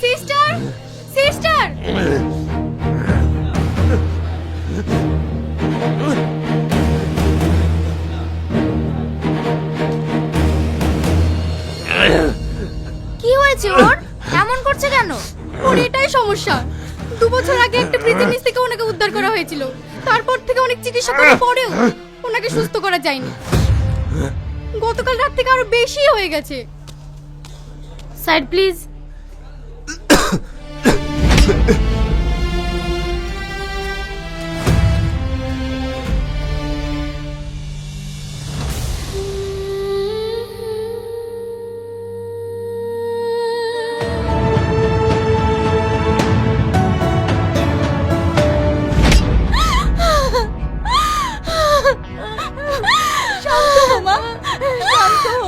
Sister sister কি হয়েছে ওর? এমন করছে কেন? ওর এটাই সমস্যা। দু বছর আগে একটা ব্রিজের নিচ থেকে ওনাকে উদ্ধার করা হয়েছিল। তারপর থেকে অনেক চিকিৎসা করার পরেও ওনাকে সুস্থ করা যায়নি। গতকাল রাত থেকে আরও বেশি হয়ে গেছে। সাইড প্লিজ শান্ত হো মা শান্ত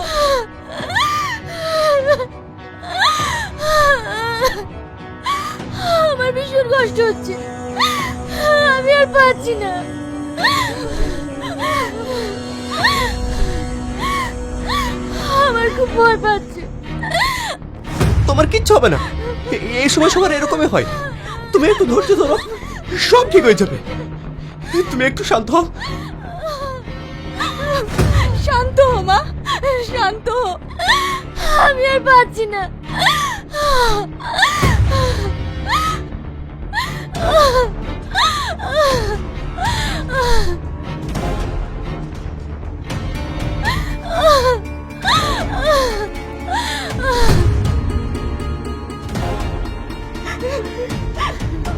ভীষণ কষ্ট হচ্ছে। আমি আর পাচ্ছি না। আমার খুব ভয় পাচ্ছে। তোমার কিচ্ছু হবে না। এ- এই সময় সবার এরকমই হয়। তুমি একটু ধৈর্য ধরো। সব ঠিক হয়ে যাবে। তুমি একটু শান্ত হও। শান্ত হো মা। শান্ত হো আমি আর পাচ্ছি না।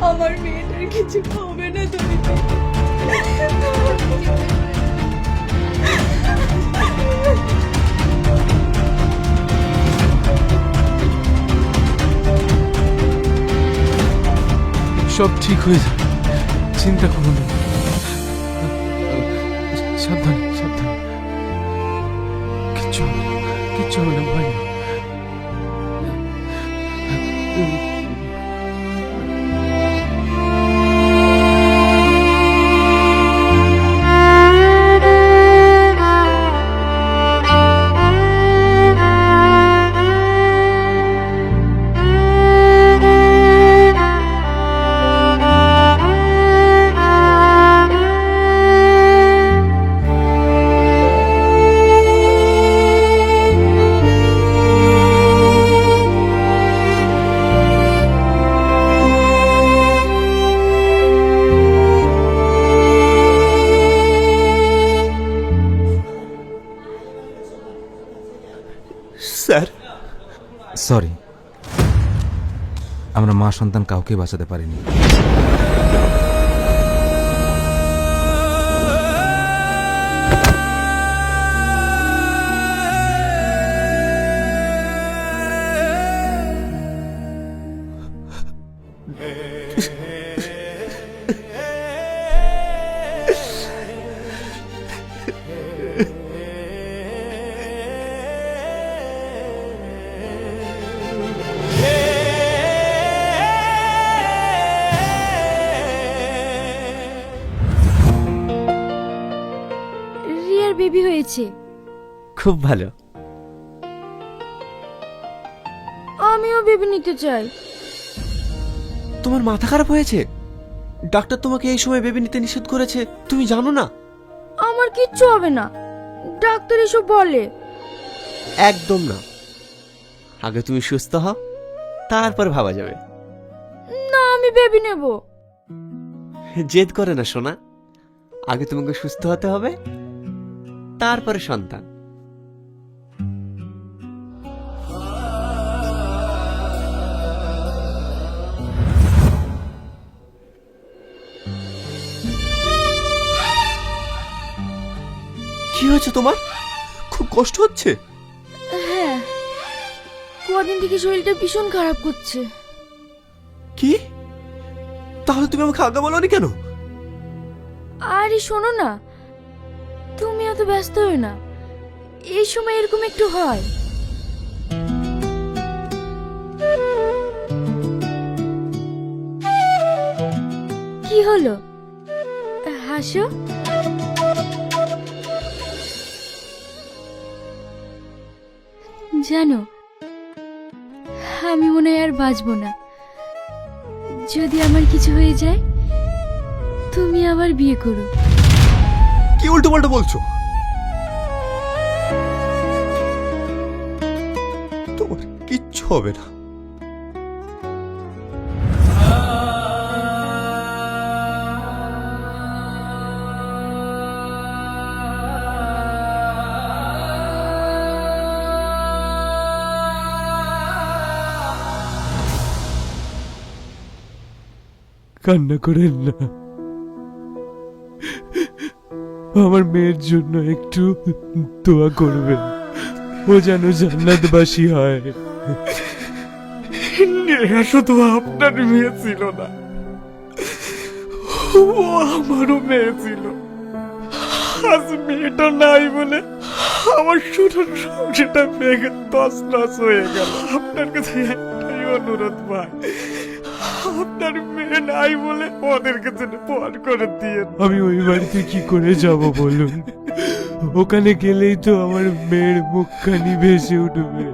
আমার মেয়েটার কিছু হবে না তুমি। সব ঠিক হয়ে যাবে চিন্তা করুন সাবধানে। আমরা মা সন্তান কাউকে বাঁচাতে পারিনি। রিয়ার বেবি হয়েছে। খুব ভালো। আমিও বেবি নিতে চাই। তোমার মাথা খারাপ হয়েছে? ডাক্তার তোমাকে এই সময় বেবি নিতে নিষেধ করেছে তুমি জানো না? আমার কিচ্ছু হবে না। ডাক্তার এসব বলে। একদম না। আগে তুমি সুস্থ হও তারপর ভাবা যাবে। না আমি বেবি নেব। জেদ করে না সোনা। আগে তোমাকে সুস্থ হতে হবে তারপরে সন্তান। কি হয়েছে তোমার? খুব কষ্ট হচ্ছে? হ্যাঁ। কদিন থেকে শরীরটা ভীষণ খারাপ করছে। কি? তাহলে তুমি আমাকে আগে বলনি কেন? আরে শোনো না এত ব্যস্ত হও না। এই সময় এরকম একটু হয়। কি হলো? হাসো। জানো, আমি মনে হয় আর বাঁচবো না। যদি আমার কিছু হয়ে যায়, তুমি আবার বিয়ে করো। কি উল্টো পাল্টা বলছো? হবে না। কান্না করেন না। আমার মেয়ের জন্য একটু দোয়া করবেন। ও যেন জান্নাতবাসী হয়। নেহা শুধু আপনার মেয়ে ছিল না, ও আমারও মেয়ে ছিল। আজ মেয়েটা নাই বলে আমার শুধু সংসারটা ভেঙে তস নস হয়ে গেল। আপনার কাছে একটাই অনুরোধ ভাই, আপনার মেয়ে নাই বলে ওদের কাছে পর করে দিয়ে আমি ওই বাড়িতে কি করে যাব বলুন? ওখানে গেলেই তো আমার মেয়ের মুখখানি ভেসে উঠবে।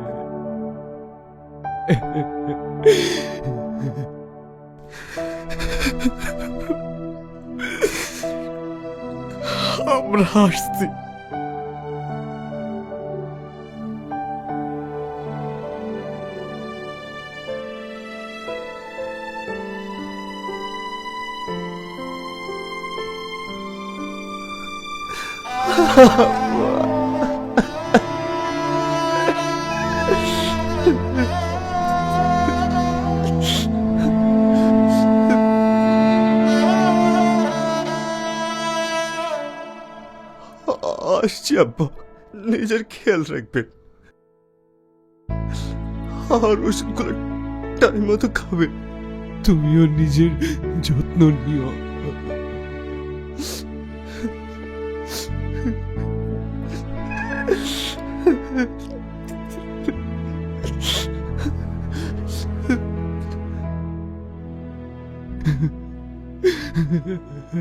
আমরা হাসছি আসছি, আব্বা। নিজের খেয়াল রাখবেন আর ওষুধগুলো টাইম মতো খাবে। তুমিও নিজের যত্ন নিও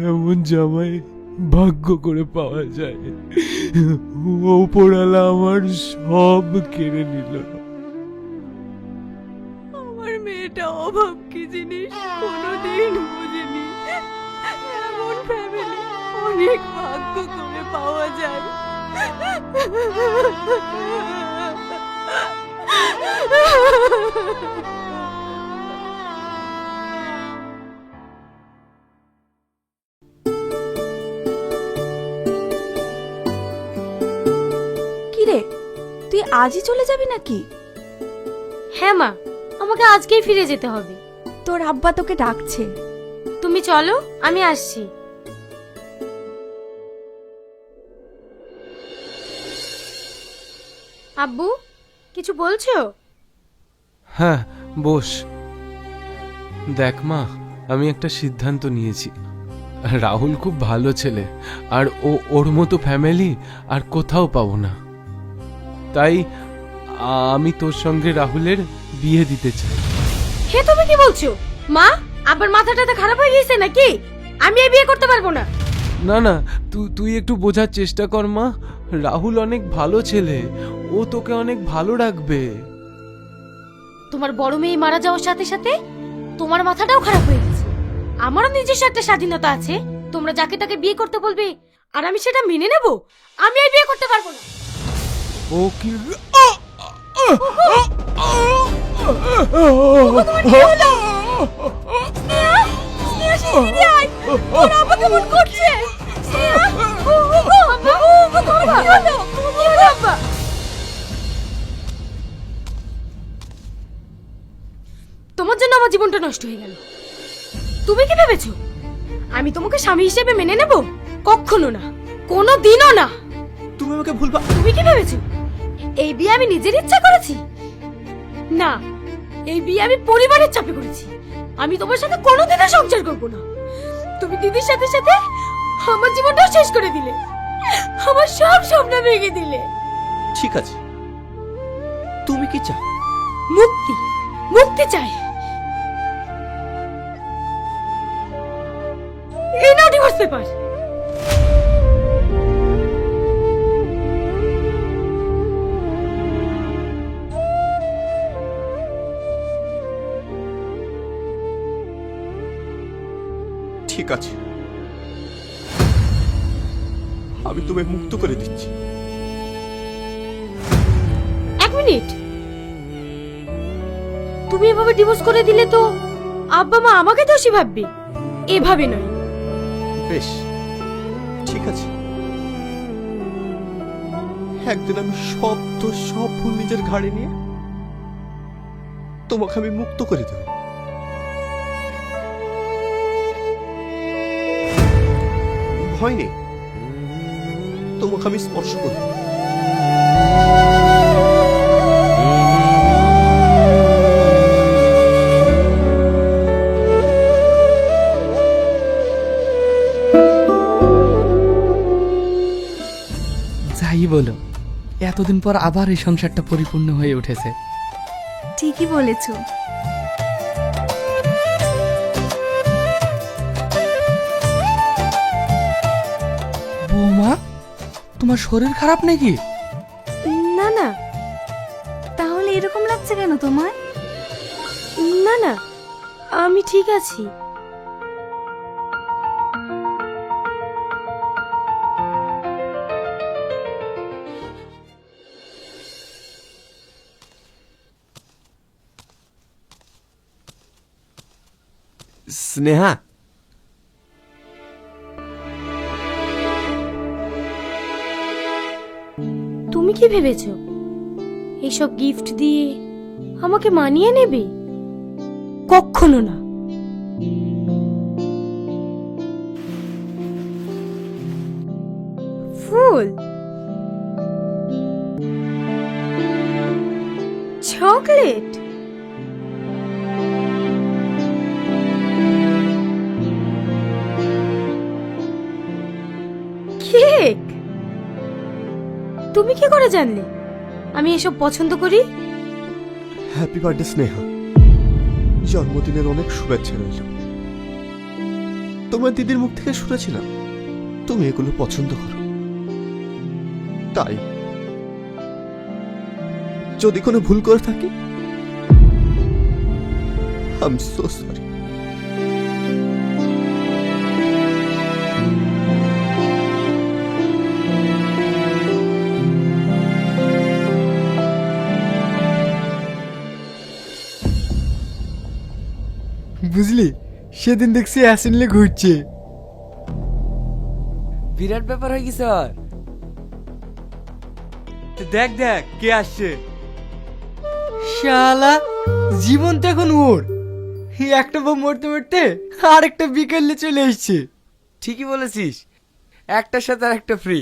এমন জামাই ভাগ্য করে পাওয়া যায়। ওপরালা আমার সব কেড়ে নিল। আমার মেয়েটা অভাব কি জিনিস? কোনোদিন বুঝিনি। এমন ফ্যামিলি অনেক ভাগ্য করে পাওয়া যায়। কি আজই চলে যাবি নাকি? হ্যাঁ মা আমাকে আজকেই ফিরে যেতে হবে। তোর আব্বা তোকে ডাকছে। তুমি চলো আমি আসছি। আব্বু কিছু বলছো? হ্যাঁ বস। দেখ মা আমি একটা সিদ্ধান্ত নিয়েছি। রাহুল খুব ভালো ছেলে আর ও ওর মতো ফ্যামিলি আর কোথাও পাবো না। তাই আমি তোর সঙ্গে রাহুলের বিয়ে দিতে চাই। হে তুমি কি বলছো? মা আবার মাথাটা তো খারাপ হয়ে গেছে নাকি? আমি এই বিয়ে করতে পারব না। না না তুই তুই একটু বোঝার চেষ্টা কর মা। রাহুল অনেক ভালো ছেলে। ও তোকে অনেক ভালো রাখবে। তোমার বড় মেয়ে মারা যাওয়ার সাথে সাথে তোমার মাথাটাও খারাপ হয়ে গেছে। আমারও নিজস্ব একটা স্বাধীনতা আছে। তোমরা যাকে তাকে বিয়ে করতে বলবে আর আমি সেটা মেনে নেব আমি এই বিয়ে করতে পারব না। ও কি তোমার জন্য আমার জীবনটা নষ্ট হয়ে গেল। তুমি কি ভেবেছো? আমি তোমাকে স্বামী হিসেবে মেনে নেব? কখনো না। কোনো দিনও না। তুমি আমাকে ভুলবা তুমি কি ভেবেছো? এই বিয়ে আমি নিজের ইচ্ছা করেছি? না এই বিয়ে আমি পরিবারের চাপে করেছি। আমি তোমার সাথে কোনোদিনও সংসার করব না। তুমি দিদির সাথে সাথে আমার জীবনটাও শেষ করে দিলে। আমার সব স্বপ্ন ভেঙে দিলে। ঠিক আছে। তুমি কি চাও? মুক্তি মুক্তি চাই। এই নাও ডিভোর্স পেপার ঠিক আছে। আমি তোমায় মুক্ত করে দিচ্ছি। এক মিনিট। তুমি এভাবে ডিভোর্স করে দিলে তো আব্বা মা আমাকে দোষী ভাববে। এভাবে নয়। বেশ ঠিক আছে। একদিন আমি সব তো সব ভুল নিজের ঘাড়ে নিয়ে তোমাকে আমি মুক্ত করে দেব। ভয় নেই তোমাকে আমি স্পর্শ করব যাই বলো এতদিন পর আবার এই সংসারটা পরিপূর্ণ হয়ে উঠেছে। ঠিকই বলেছ। বৌমা তোমার শরীর খারাপ নাকি? না না। তাহলে এরকম লাগছে কেন তোমার? না না। আমি ঠিক আছি। স্নেহা কি ভেবেছো? এইসব গিফট দিয়ে আমাকে মানিয়ে নেবে? কখনো না। ফুল? চকলেট? তুমি কি করে জানলে? আমি এসব পছন্দ করি? Happy birthday Sneha. জন্মদিনের অনেক শুভেচ্ছা রইল। তোমার দিদির মুখ থেকে শুনেছিলাম, তুমি এগুলো পছন্দ করো। তাই, যদি কোনো ভুল করে থাকি আই এম সো সরি বুঝলি? সেদিন দেখছি অ্যাসেন্ডলে ঘুরছে বিরাট ব্যাপার হয়ে গেছে আর। দেখ দেখ কে আসছে? শালা জীবন তো এখন ওর। এই একটা বউ মরতে মরতে আর একটা বিকেলে চলে এসছে। ঠিকই বলেছিস। একটার সাথে আর একটা ফ্রি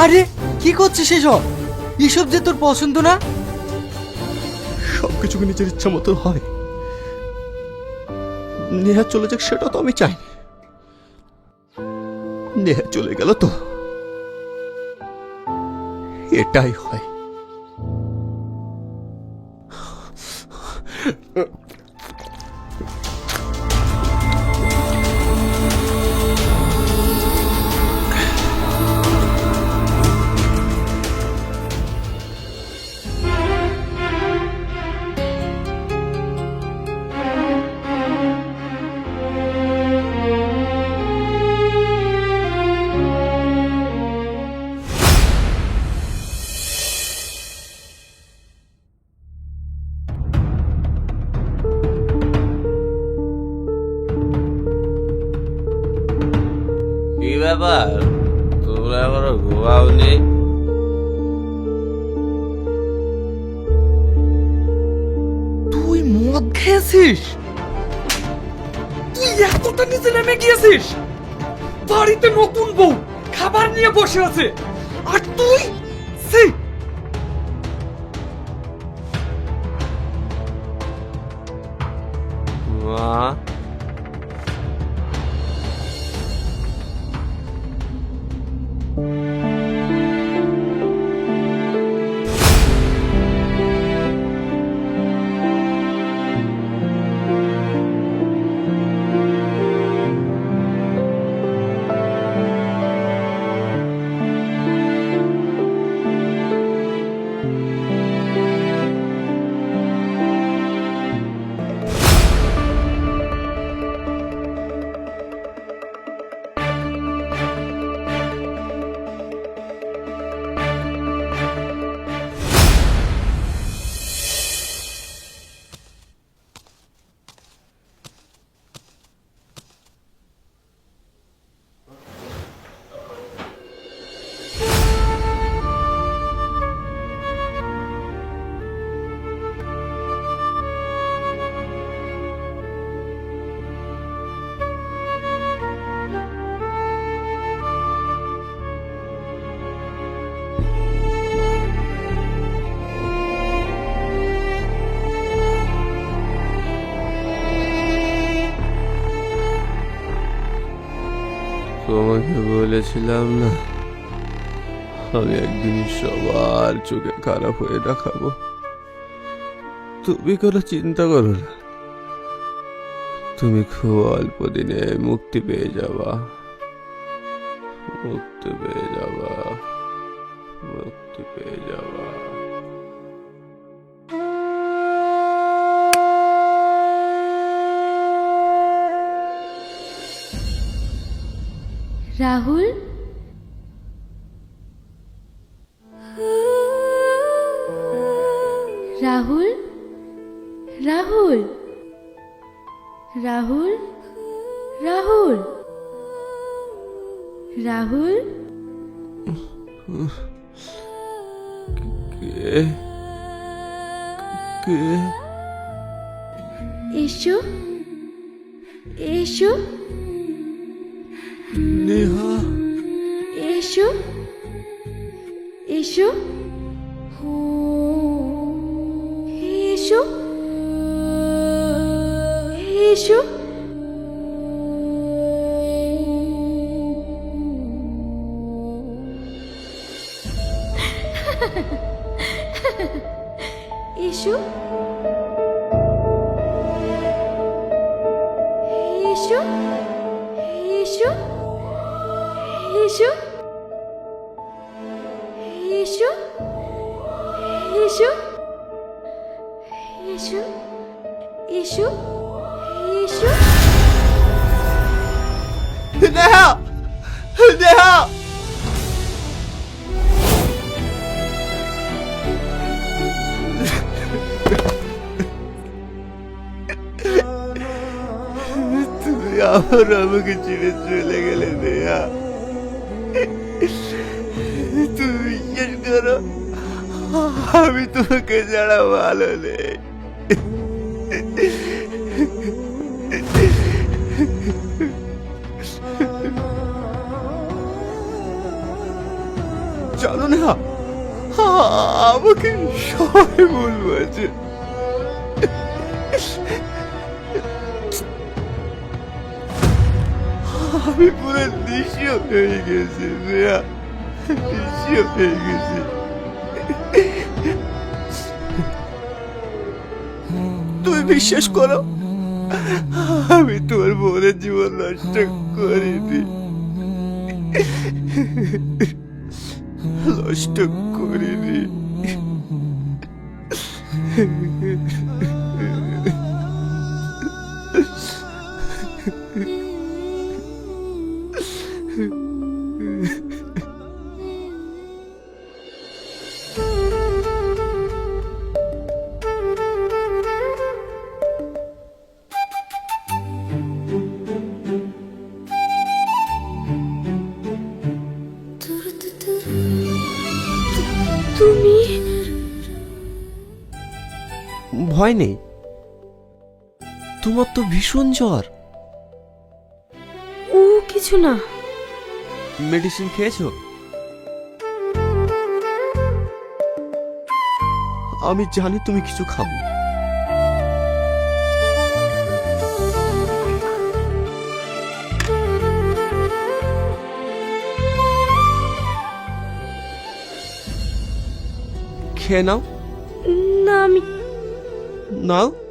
আরে, কি করছিস এসব? এসব যে তোর পছন্দ না? সবকিছু কি নিজের ইচ্ছা মতো হয়? নেহা চলে যাক, সেটা তো আমি চাই নেহা চলে গেল তো। এটাই হয়। বাড়িতে নতুন বউ খাবার নিয়ে বসে আছে। আর তুই? সি মা তোমাকে বলেছিলাম না, আমি একদিন সবার চোখে খারাপ হয়ে দেখাবো। তুমি কোনো চিন্তা করো না। তুমি খুব অল্প দিনে মুক্তি পেয়ে যাবা। মুক্তি পেয়ে যাবা। মুক্তি পেয়ে যাবা। রাহুল ইস্যু আমাকে ছেড়ে চলে গেলে নেহা তুমি বিশ্বাস করো আমি তোমাকে ছাড়া ভালো নেই। জানো না আমাকে সবাই বলব আছে পুরো দৃশ্য হয়ে গেছি রিয়া দৃশ্য হয়ে গেছি তুমি বিশ্বাস করো আমি তোমার বোনের জীবন নষ্ট করিনি ভয় নেই। তোমার তো ভীষণ জ্বর। ও কিছু না। মেডিসিন খেয়েছো? আমি জানি তুমি কিছু খাব। খেয়ে নাও। না আমি No.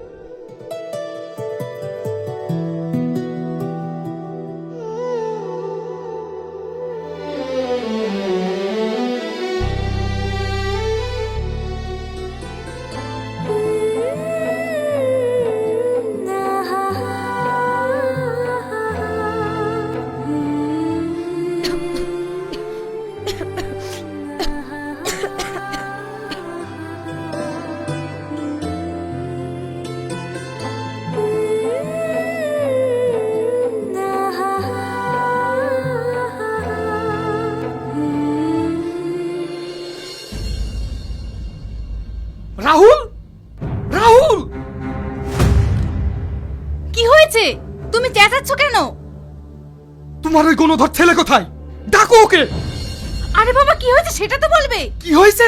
গণধর ছেলে কোথায়? ডাকো ওকে। আরে বাবা কি হয়েছে? সেটা তো বলবে। কি হয়েছে?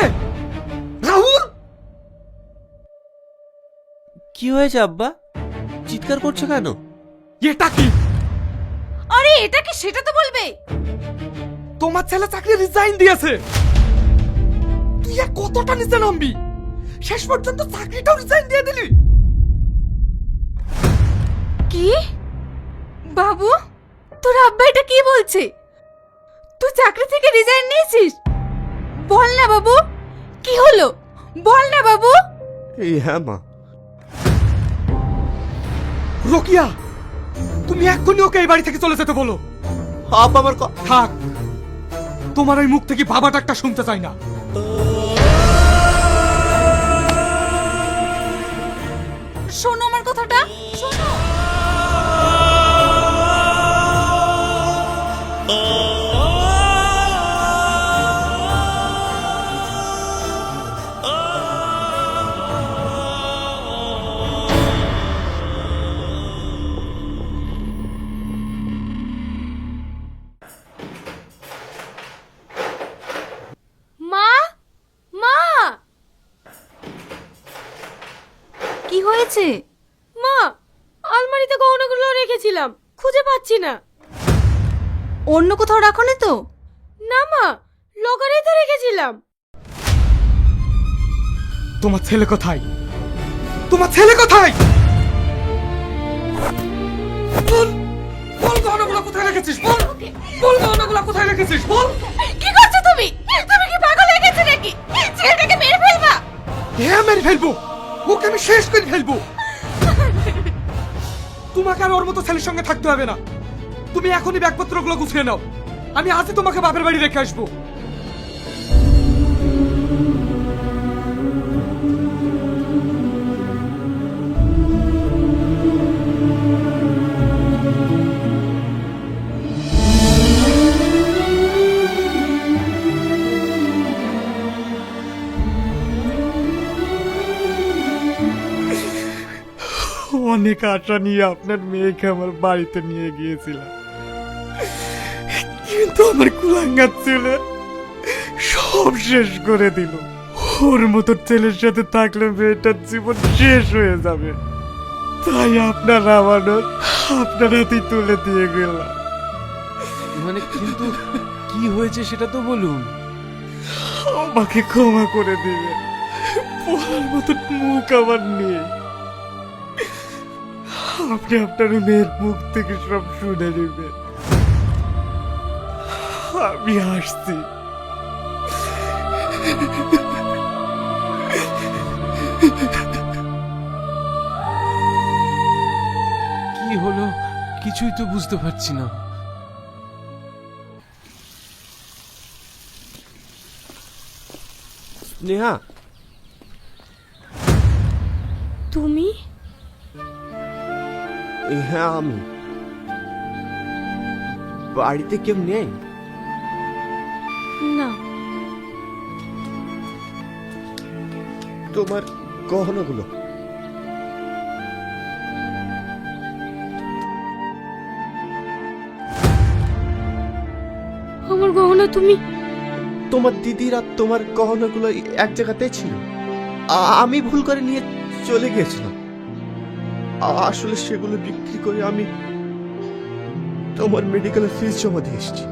রাহুল? কি হয়েছে আব্বা? চিৎকার করছ কেন? এটা কি? আরে এটা কি? সেটা তো বলবে। তোমার ছেলে চাকরি রিজাইন দিয়েছে। তুই আর কতটা নিচে নামবি শেষ পর্যন্ত চাকরিটাও রিজাইন দিয়ে দিলি। কি? বাবু? তোর আব্বা এটা কি বলছে? তুই চাকরি থেকে রিজাইন নিয়েছিস? বল না বাবু কি হলো? বল না বাবু। এই হ্যাঁ মা। রোকিয়া তুমি এক্ষুনি ওকে এই বাড়ি থেকে চলে যেতে বলো। আব্বা আমার ক- থাক তোমার ওই মুখ থেকে বাবা ডাকটা শুনতে চাই না। শোনো শোনো মা মা! কি হয়েছে? মা আলমারিতে গহনাগুলো রেখেছিলাম খুঁজে পাচ্ছি না। অন্য কোথাও রাখো তো? না মা লকারেই তো রেখেছিলাম। তোমার ছেলে কোথায়? তোমার ছেলে কোথায়? বল বল গহনাগুলো কোথায় রেখেছিস? বল বল গহনাগুলো কোথায় রেখেছিস? বল। কি করছ তুমি? তুমি কি পাগল হয়ে গেছো নাকি? ছেলেটাকে মেরে ফেলবা? হ্যাঁ মেরে ফেলব। ওকে আমি শেষ করে ফেলব। তোমাকে আর ওর মতো ছেলের সঙ্গে থাকতে হবে না। তুমি এখনই ব্যাগপত্রগুলো গুছিয়ে নাও। আমি আজই তোমাকে বাপের বাড়ি রেখে আসব। অনেক আশা নিয়ে আপনার মেয়েকে আমার বাড়িতে নিয়ে গিয়েছিলাম। আমার কুলাঙ্গার ছেলে সব শেষ করে দিল। ওর মতো ছেলের সাথে থাকলে মেয়েটার জীবন শেষ হয়ে যাবে। তাই আপনার আমানত আপনার হাতেই তুলে দিয়ে গেলাম। মানে কিন্তু কি হয়েছে সেটা তো বলুন। আমাকে ক্ষমা করে দিবে বলার মতো মুখ আমার নেই। আপনি আপনার মেয়ের মুখ থেকে সব শুনে নেবেন। আমি আসছি কি হলো? কিছুই তো বুঝতে পারছি না। নেহা তুমি? হ্যাঁ আমি। বাড়িতে কেউ নেই? তোমার গহনাগুলো। আমার গহনা তুমি? তোমার দিদির আর তোমার গহনাগুলো এক জায়গাতে ছিল। আমি ভুল করে নিয়ে চলে গিয়েছিলাম। আসলে সেগুলো বিক্রি করে আমি তোমার মেডিকেলের ফিস জমা দিয়ে এসেছি।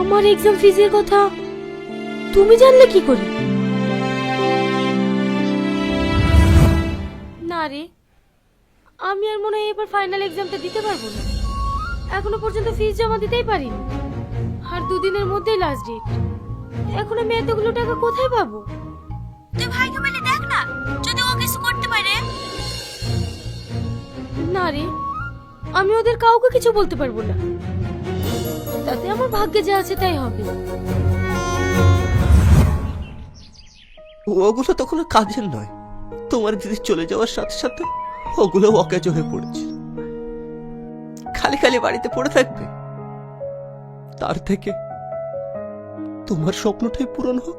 আমার এক্সাম ফিজের কথা তুমি জানলে কি করে? আমি আর মনে হয় এবার ফাইনাল এক্সামটা দিতে পারব না। এখনও পর্যন্ত ফিস জমা দিতেই পারিনি। আর দুদিনের মধ্যেই লাস্ট ডেট এখন আমি এতগুলো টাকা কোথায় পাবো? তুই ভাইকে বলে দেখ না যদি ও কিছু করতে পারে। না রে আমি ওদের কাউকে কিছু বলতে পারব না। তাতে আমার ভাগ্যে যা আছে তাই হবে। ওগুলো তো কোনো কাজের নয়। তোমার দিদি চলে যাওয়ার সাথে সাথে ওগুলো অকেজ হয়ে পড়েছে। খালি খালি বাড়িতে পড়ে থাকবে। তার থেকে তোমার স্বপ্নটাই পূরণ হোক।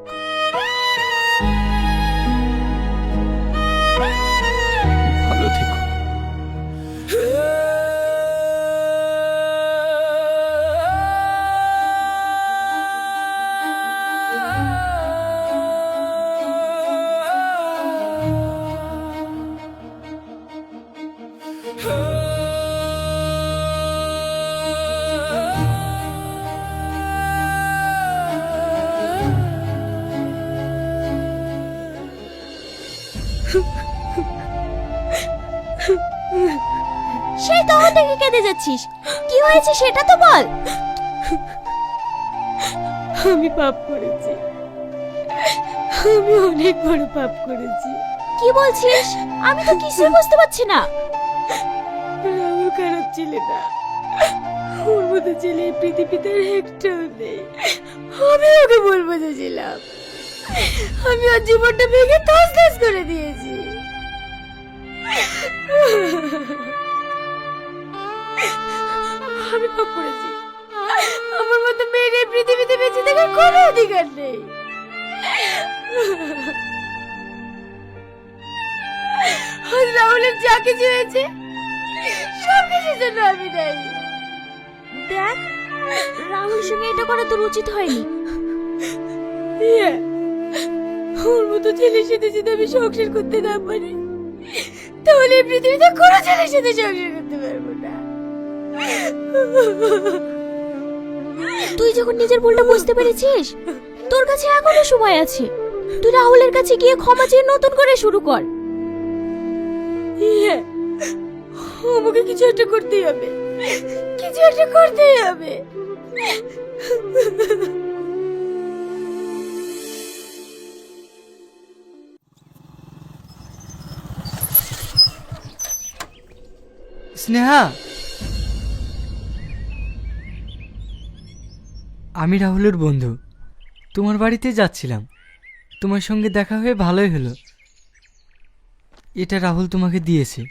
তখন থেকে কেঁদে যাচ্ছিস? কি হয়েছে সেটা তো বল। আমি পাপ করেছি। আমি অনেক বড় পাপ করেছি। কি বলছিস? আমি তো কিছুই বুঝতে পারছি না। রাহুল খারাপ ছেলে না। ওর মতো ছেলে এই পৃথিবীতে আর একটাও নেই। আমি ওকে ভুল বুঝেছিলাম। আমি ওর জীবনটা ভেঙে তস তস করে দিয়েছি। আমি পাপ করেছি আমার মতো মেয়ের এই পৃথিবীতে বেঁচে থাকার কোনো অধিকার নেই। রাহুলের যা কিছু হয়েছে সব কিছুর জন্য আমি দায়ী। দেখ রাহুল সঙ্গে এটা করা তোর উচিত হয়নি। ইয়ে, ওর মতো ছেলের সাথে যদি আমি সংসার করতে না পারি তাহলে পৃথিবীতে কোনো ছেলের সাথে সংসার করতে পারব তুই যখন নিজের ভুলটা বুঝতে পেরেছিস তোর কাছে এখনও সময় আছে। তুই রাহুলের কাছে গিয়ে ক্ষমা চেয়ে নতুন করে শুরু কর। ইয়ে, আমাকে কিছু একটা করতেই হবে। কিছু একটা করতেই হবে। স্নেহা আমি রাহুলের বন্ধু। তোমার বাড়িতে যাচ্ছিলাম। তোমার সঙ্গে দেখা হয়ে ভালোই হলো। এটা রাহুল তোমাকে দিয়েছে।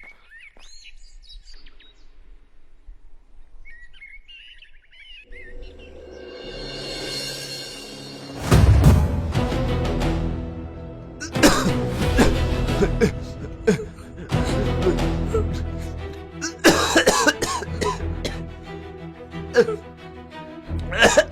রাহুল